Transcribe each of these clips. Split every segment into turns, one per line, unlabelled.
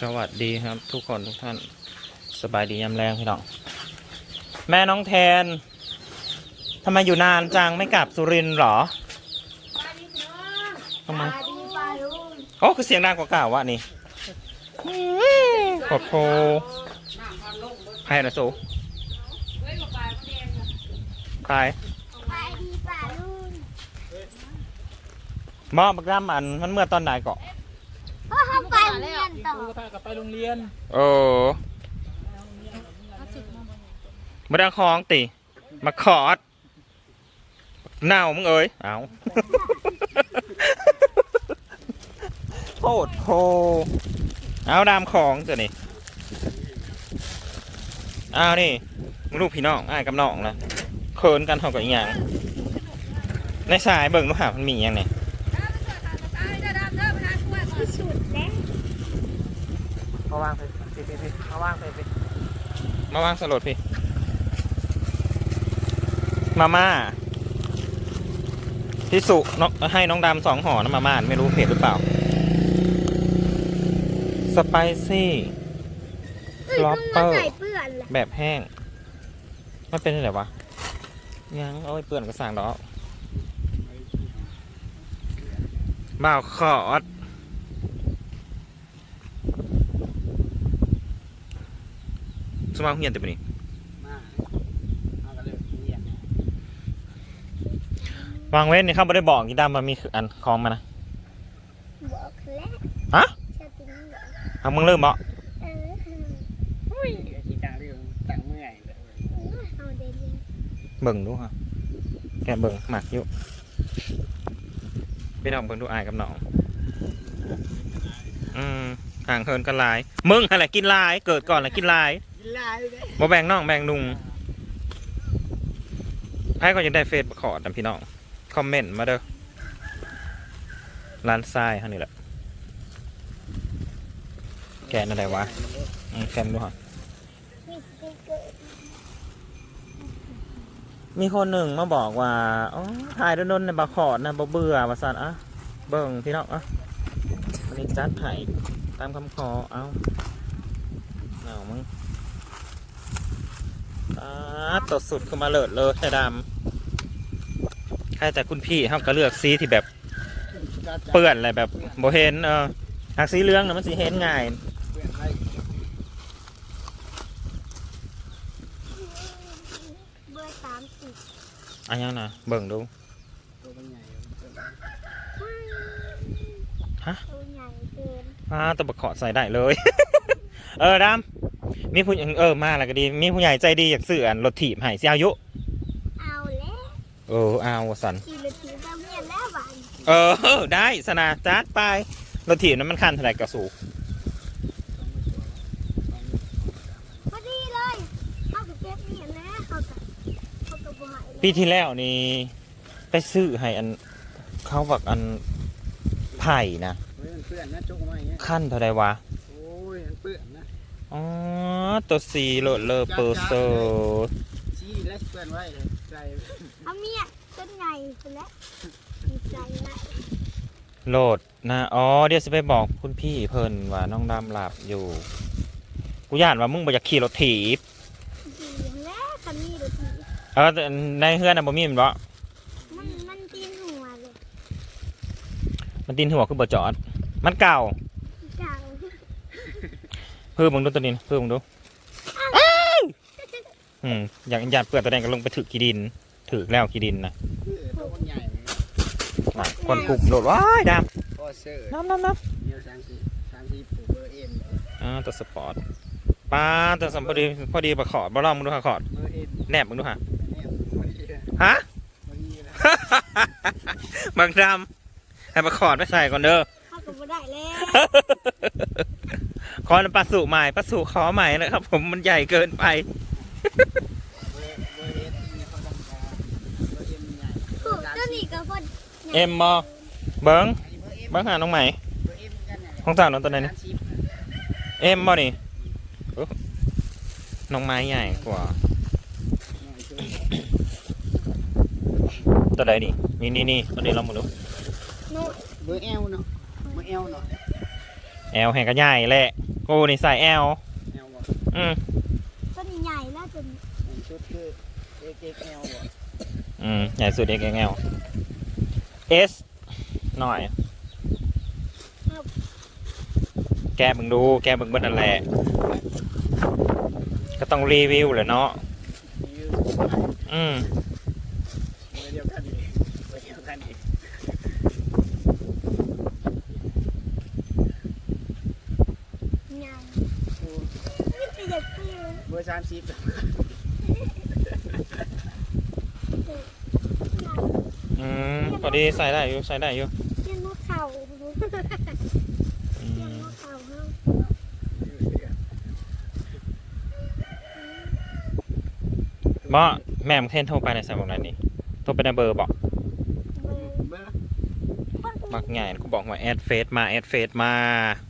สวัสดีครับ ทุกคนทุกท่านสบายดียามแรงพี่น้อง แม่น้องแทนทำไมอยู่นานจังไม่กลับสุรินทร์หรอทำไม
ปลาดีปลาลุง
โอ้คือเสียงดังกว่าเก่าวะนี่ขอโทให้นะสูไป
ปลาดีปลาลุง
หมอบักดำอันมันเมื่อตอนไหนเกาะ
เพราะเขาไป เรียนต่อ
พากับไปโรงเรียน
โอ้มาดังคลองติ มาขอดเน่ามึงเอ้ยเอาโคตรโคเอาดามของตัวนี้เอานี่มึงลูกพี่น้องอ้ายกับน้องนะเขินกันเท่ากับอีหยังในสายเบิ่งลูกหามันมีอหยังไง
ที่สุดแล้ว
มาวางไปพี่พี่พี่มาวางไปพี่มาวางสลดพี่ มาม่าพี่สุน้องให้น้องดำสองห่อนะมาม่าไม่รู้เผ็ดหรือเปล่า สไปซี่
เอ้ย
ล็อบ
มึง
เตอ
มา
ร์
ใส่เปื้อนล่ะ
แบบแห้ง มันเป็นอะไรวะ ยังเอาไปเปื่อนกระสังดอกบ่าวขอด สมาเฮียนแต่ปะนี่
มาเอากันเลยเรียน
วางเว้นนี่เขาไม่ได้บอกกีดำมันมีอันคลองมานะ
บอกแล้ว
ฮะ
ชาตินี้เหรอ
เอามึงเริ่มเหรอ
เออ
อุ้ยชีตาเรื่องตั้งเมื่อยเลย
เอาเดี๋ยวนี้
เบิ่งดูฮะแกะเบิ่งหมักอยู่พี่น้องเบิ่งดูอายกับน้องอืมห่างเฮินกันหลาย มึงอะไรกินหลาย เกิดก่อนแล้วกินหลาย
กินลายเลย
บ่แบ่งน้องแบ่งนุงไอ้ก็ยังได้เฟซขอดนะพี่น้อง คอมเมนต์มาเด้อ ร้านทรายฮะนี่แหละ แกนอะไรวะอืมแกนดูฮะ
มี
คนหนึ่งมาบอกว่า อ๋อ ถ่ายโดนๆในบาขอดนะบ่เบื่อว่าสันอะ เบิ่งพี่น้องอะอันนี้จัดให้ตามคำขอ เอาเอามึงอ่า ตดสุดขึ้นมาเลิศเลยแต่ดำใครแต่คุณพี่เขาก็เลือกสีที่แบบเปื้อนอะไรแบบโบเห็นเออหากสีเหลืองนะมันสีเห็นง่าย
เพื่อนไล่
เบอร์สามสิบ
อันยังนะเบิ่งดู
ตัวมันใหญ่
ฮะ
ตัวใหญ่เกิน
อ่าตะบะขอใส่ได้เลย เออดำ มีผู้เออมาแล้วก็ดี มีผู้ใหญ่ใจดีอยากซื้ออันรถถีบให้สิอายุ
เอาแล้ว
เออเอาสัน
ขี่รถถีบเราเมียนแล้วบ้าน
เออ ได้สนาจัดไปรถถีบนั้นมันคันเท่าไหร่กระสู
พอดีเลยเอาไปเก็บเมียนแล้วเขากับเขากับบ่อย
ปีที่แล้วนี่ไปซื้อให้อันเขาบอกอันไผ่นะ
เฮ้ยมันเปื้อนนะจุกมาอย่างเงี้ย
ขั้นเท่าไหร่วะ
โอ้ยมันเปื้อนนะ
อ๋อตัวสีโหลดเลอเปอร์เซอร์
ชี้และเปื้อนไว้เลยใส่
เอาเมียต้นใหญ่ไปแล้วดีใจนะ
โหลดนะอ๋อเดี๋ยวจะไปบอกคุณพี่เพิ่นว่าน้องดำหลับอยู่ กูย่านว่ามึงบ่อยากขี่รถถีบ
ดีแล้วคันนี้รถถีบ
เออแต่ในเฮือนน่ะบ่มีแมันบ่
มันมันตีนหัวเลย
มันตีนหัวคือบ่จอด มันเก่า
เก่า
เพิ่มมึงดูตัวนี้นะเพิ่มมึงดูอ้าวอืมอยากอยากเปิดตัวแดงก็ลงไปถือกีดิน ถือแล้วกีดินนะ
เออตัวมันใหญ่
น่ะคนกลุ่มโหลดว้ายด
พอเสื้อำ
น้ำน้ำน้
เดียวสามสี่สามสี่ผูกเบอร์เอ็มำ
อ่าตัวสปอร์ตป้าตัวสัมพอดีพอดีประขอดบ่ลองมึงดูค่ะขอด
เบอร์เอ็ม
แนบมึงดูค่ะ
เนี่ยพอดีเลย
ฮะ
พอดีเลย
บางดำให้ประขอดไม่ใส่ก่อนเด้อ
เข้ากับบ่ได้แล้ว
ขอปลาสุใหม่ปลาสุขอใหม่นะครับ ผมมันใหญ่เกินไป
เอ็มมีเขาต้อเบอร์เอ็มใหญ่
ถูกเจ้านี่ก็พอด
เอ็มมอเบิ้ง
เบิ้
งหาน้องใหม่
เบอร์เอ็มกันน่ะ
ของเจ้าน้องตัวไหนนี่เอ็มบ่นี่น้องไม้ใหญ่กว่าตัวใดนี่นี่นี่นี่ตัวนี้เราหมดแล้ว
เบอร์เอลเนาะเบอร์เอลเนาะ
แอลแห่งก็ใหญ่แหละ กูนี่ใส่แอล
แนวบ่
อืม
ต้นใหญ่แล้วจน
ชุดคือ XXL บ่
อืมใหญ่สุด XXL S หน่อย แกมึงดู แกมึงเบิ้ลนั่นแหละก็ต้องรีวิวแหละเนาะ
มีอยู่
อืม
เบอร์เดียวกันอีกเบอร์เดียวกันอีก
ใหญ่
โอ้
นี่เป็นเด็กพี่
เบอร์ สามสิบ
อืมพอดีใส่ได้อยู่ใส่ได้อยู่
เยี่ยนหัวเข่า
อื
เยี่ยน
ม
หัวเข่าเฮา
บ่แม่มงเทนโทรไปในสายบอกนั้นนี่โทรไปในเบอร์บอก
เบอร์
เบอร์
มักง่ายกูบอกว่าแอดเฟซมาแอดเฟซมา
เอา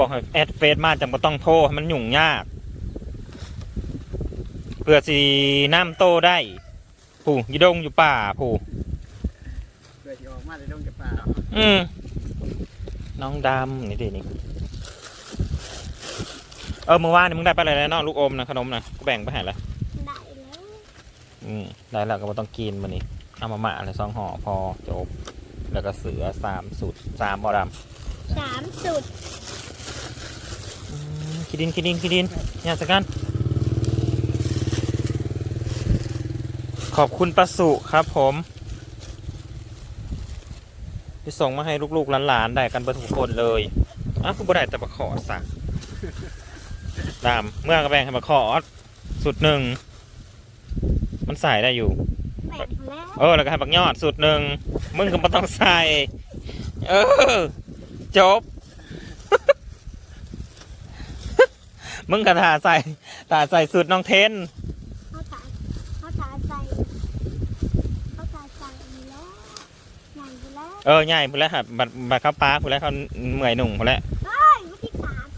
บอกให้แอดเฟซมาจังบ่ต้องโทรให้มันยุ่งยาก เพื่อสิน้ำโตได้ผู้อยี่ดงอยู่ป่าผู้
เบอร์ที่ออกมาเลยต้องจะป่า
อืมน้องดำนี่ดินี่เออเมื่อวานนี่มึงได้ไปอะไรแล้วเนาะลูกอมนะขนมนะกูแบ่งไปให้ละ
ได้แล้ว
อืมได้แล้วก็บ่ต้องกินมันนี่เอามาหมาอะไรสองห่อพอจบแล้วก็เสือสามสุดสามบอด
สามสุดำ
อื มคิดดินคิดดินคิดดินเนี่ยสักกันขอบคุณประสุครับผมที่ส่งมาให้ลูกๆหลานๆได้กันเบิดทุกคนเลยอ้าวคุณบ่ได้แต่บักขอสักตามเมื่อกระแบงให้บักขอสุดหนึ่งมันใส่ได้อยู่
แบ่งแล้ว
เออแล้วก็ให้บักยอดสุดหนึ่งมึงก็ไม่ต้องใส่ เออ จบ มึงก็ถ่าใส่ถ่าใส่สุดน้องเทน
เขาถาเขาถาใส่เขาถาใส่แล้วใหญ่ไปแล้ว
เออใหญ่พูดแล้วครับบัดบัดเข้าป้าพูดแล้วเขาเหนื่อยหนุ่งพูดแล้ว
เฮ้ยวิธีขาด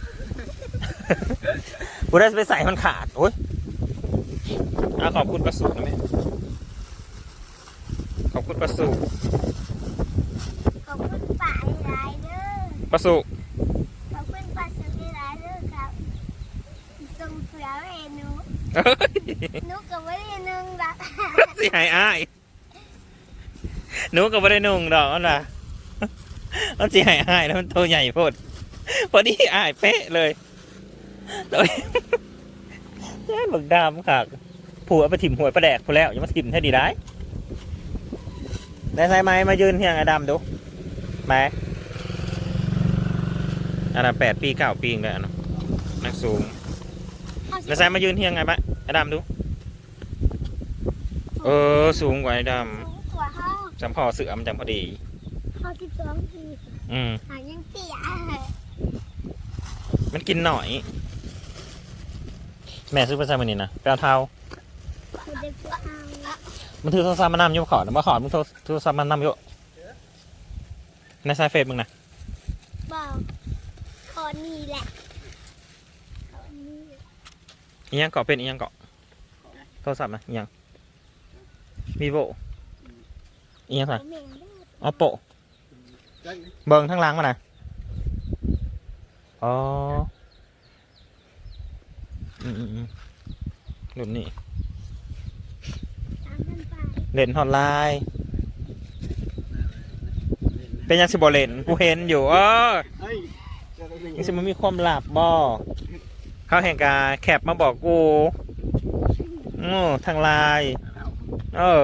พูดแล้วจะไปใส่มันขาดโอ้ยอาขอบคุณประสูนะแม่ขอบคุณประสู
ขอบคุณป่าหลายเด้อ
ประสู
ขอบคุณป่าสมีหลายเด้อครับส่งเสือเมนู
เอ้ย
หนูกับไม่ได้นึงแบบ
สิหายอายหนูก็ไม่ได้นุ่งดอกนั่นล่ะมันสิหายอายแล้วมันตัวใหญ่โพดพอดีอายเป๊ะเลยตัวแย่บึกดำค่ะผัวไปถิ่มหัวประแดกพอแล้วอย่ามาถิ่มให้ดีได้ได้ใช่ไหมมายืนเฮียงไอ้ดำดูไหมอันนั้นแปดปีเก้าปีเลยอันนั้นนักสูง ได้ใช่มายืนเฮียงไงบะไอ้ดำดู เออ สูงกว่าไอ้ด
สูงกว่าห้องำ
จำพอเสือมันจำพอดี
ห้องที่สองที
อืม
หางยังเตี้ย
มันกินหน่อย แม่ซื้อไปใส่มันนี่นะไปเอาเท้า
คือเด็กผู้เอา
มันถือโทรศัพท์มานำอยกขอดมาขอดมึงโทรโทรศัพท์มันนำอยกในสายเฟซมึงนะ
บอกคอนี่แหละคอนี่
อีหยังเกาะเป็นอีหยังเกาะโทรศัพท์นะอีหยังวีโวอีหยัง
ขอ
สั่
แม่เด้อ
ออโป
แล้ว
เบิ่งทั้งหล้างมานะอ๋ออืมอืมอืมรุ่นนี้
ตามกันไป
เล่นออนไลน์เป็นยังสิบอเล่นกูเห็นอยู่เออ
เฮ้ยเจะได้ยังไง
ยังสิมันมีความลับบ่ เขาแห่งกาแคปมาบอกกูอือทางไลน์
เอา
เออ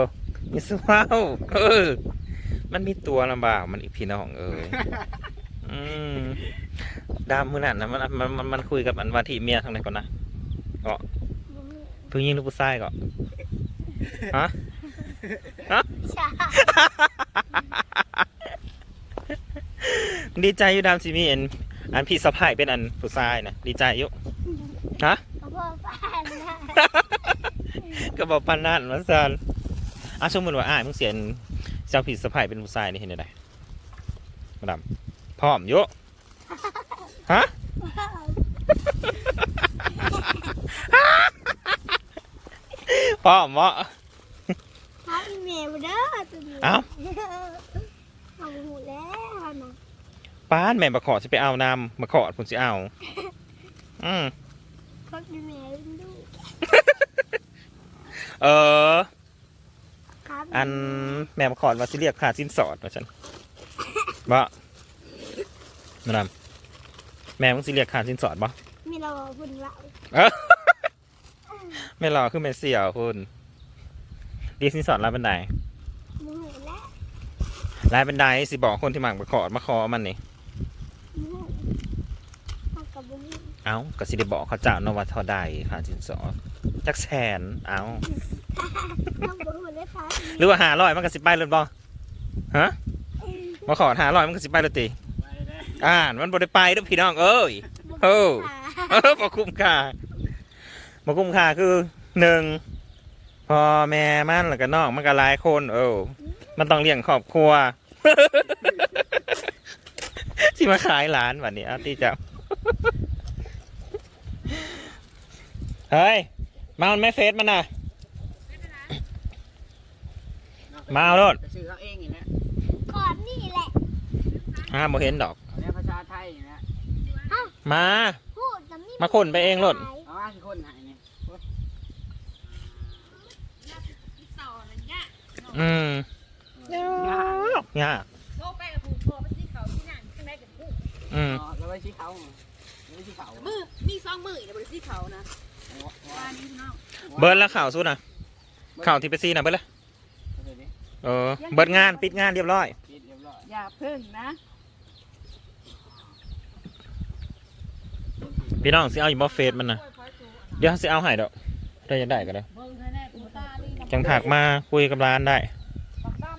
มีสว้าวเออ มันมีตัวลำบากมันอีกพี่น้องเอ้ยอืมดามมือนั่นนะมันมันมันมันคุยกับอันวาทีเมียทางไหนก่อนนะผู้หญิงหรือผู้ชายก่อนฮะ
ใช่
ดีใจอยู่ดามสิมีอันอันพี่สะพายเป็นอันผู้ชายนะดีใจอยู่ ฮะ
เขาบอกป้านนะ
ก็บอกปานนั่นมาซันอะสมมติว่าอ่ามึงเสียนเจ้าผิดสะพายเป็นผู้ชายนี่เห็นได้มาดามพร้อมอยู่ฮะพร้อมวะ
เขาอีเมลเด้อตัวนี้
เอ้า
เอาหูแล้วนะ
ป้านแม่มาขอสิไปเอานำมาขอผมสิเอา อืม
เขาเป็นแม่ลูก
เออ
ครับ
อันแม่มาขอว่าสิเรียกค่าสินสอดว่าฉันบ่มาดำแม่มึงสิเรียกค่าสินสอดบ่
มีเราบุญเรา
เออแม่รอคือแม่เสี่ยวคุณเรียกสินสอดรายเป็นได
มูหูแล้ว
รายเป็นไดสิบอกคนที่มักมาขอมาขอมันนี่
มูหูเอากับบุญ
เอ้าก็สิได้บอกเขาเจ้าเนาะว่าเท่าใดค่าสินสอดจักแสนเอ้า
น้องบุญหูเลยค่ะ
หรือว่าหาร้อยมันก็สิไปเลยบ่ฮะมาขอหาร้อยมันก็สิไปเลยติ
ไปได้
อ่านมันบ่ได้ไปเด้อพี่น้องเอ้ยโอ้เออบ่คุ้มค่าบ่คุ้มค่าคือหนึ่งพอแม่มันแล้วก็น้องมันก็หลายคนเออมันต้องเลี้ยงครอบครัวที่มาขายหลานวันนี้เอาตีเจ้า เฮ้ย มามันไม่เฟซมันน่ะมาเอาโลด
ไปซื้อเขาเองอย่างนี้
ก่อนนี่แหละ
อ่าบ่เห็นดอก
เอาเนี่ยภาษาไทยอย่างนี้
มา
พูดแต่ไม่
มาขนไปเองโลด
เอาว่าคือคนไหนเนี่ย
อืมยากยาก
โทรไปกับผูกคอไปซีเขาที่นั่นใช่ไหมกับผูก
อืม
อ๋อแล้วไว้ชี้เขาไว้ชี้เขา
มือมีสองมือเดี๋ยวบริซีเขานะว่านี่พี่น้อง
เบิร์ดแล้วข่าวสู้นะข่าวที่ไปซีนะเบิร์ดแล้วเออเบิร์ดงานปิดงานเรียบร้อย
ปิดเรียบร้อย
อย่าพึ่งนะ
พี่น้องสิเอาอยู่บ่เฟซมันนะเดี๋ยวสิเอาให้ดอกได้จะได้ก็ได้
เบิ่งแน่ๆกูตาลี
จังถักมาคุยกับร้านได้
ปักดำ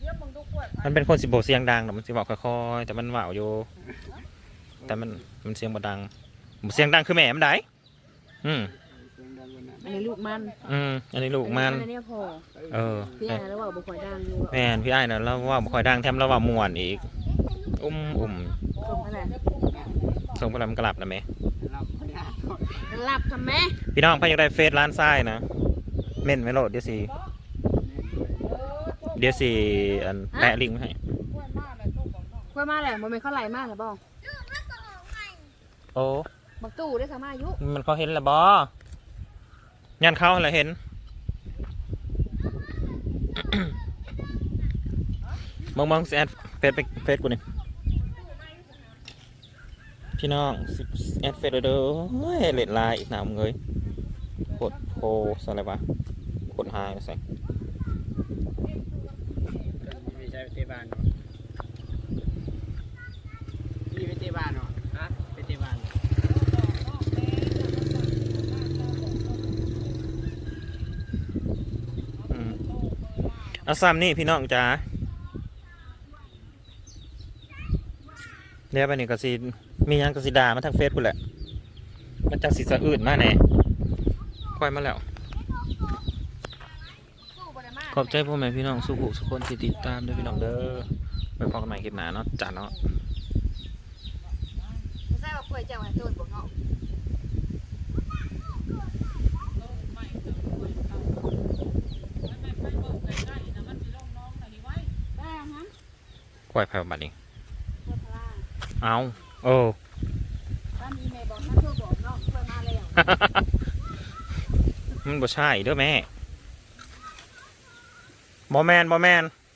เดี๋ยวมึงดูกล้วย
มันเป็นคนสิโบเสียงดังแต่มันสิบอกค่อยๆแต่มันว่าวอยู่ แต่มันมันเสียงบ่ดังบ่ เสียงดังคือแม่มันได้อืม
เสียงดังกว่านั้น
อันนี้ลูกมัน
อืมอันนี้ลูกมัน
อันนี้พอ
เออ
พี่อ่านแล้วว่าบุคอยดังอยู่
แม่นพี่ไอ้ายน่ะเราว่าบ่ค่อยดังแถมเราว่าม่วนอีก อุ้มอุ่ม
ส่งขนาด
ส่งพลังกลับนะแม่
รับพยาน
หลับทำไม
พี่น้องพายอยากได้เฟซร้านทรายนะเม่นไม่โหลดเดี๋ยวสิเดี๋ยวสิอันแปะลิงก์ไว้ให้
กล้วยมาแหละมันไม่เข้าไหลมากหรือเปล่า
โอ้
บักตู้ได้สามารถอายุ
มันเขาเห็นแล้วบอยันเขาอะไรเห็น มองมองแอดเฟซไปเฟซกูนี่พี่น้องแอดเฟซเด้อเฮ้ยเล่นไลน์อีกหนาวมึงยกดโพสอะไรวะกดไฮใส่
ไม่ใช่ไปเตะบ้านเนาะนี่ไปเตะบ้านเนาะฮะไปเตะบ้าน
อืม เอาซ้ำนี่พี่น้องจ๋าเดี๋ยวไปนี่ก็สิมียังก็สิดามาทางเฟซกูแหละ มันจังสิสะอื่นมาแน่ค่อยมาแล้ว ขอบใจพ่อแม่พี่น้องสุขุสุกคนที่ติดตามด้วยพี่น้องเด้อไปพบกันใหม่คลิปหน้าเนาะจ้าเนาะ
ไม่ใช่ว่ากล้วยเจ้าให้โดนบ่เนาะได้ฮะ
ค่อยไปบัดนี้
กล้วยพลา
เอาโอ้
บ้านมีแม่บอกมาโทรบอกน้องกล้วยมาแล้ว
มันบ่ใช่เด้อแม่บอแมนบอแมน
เ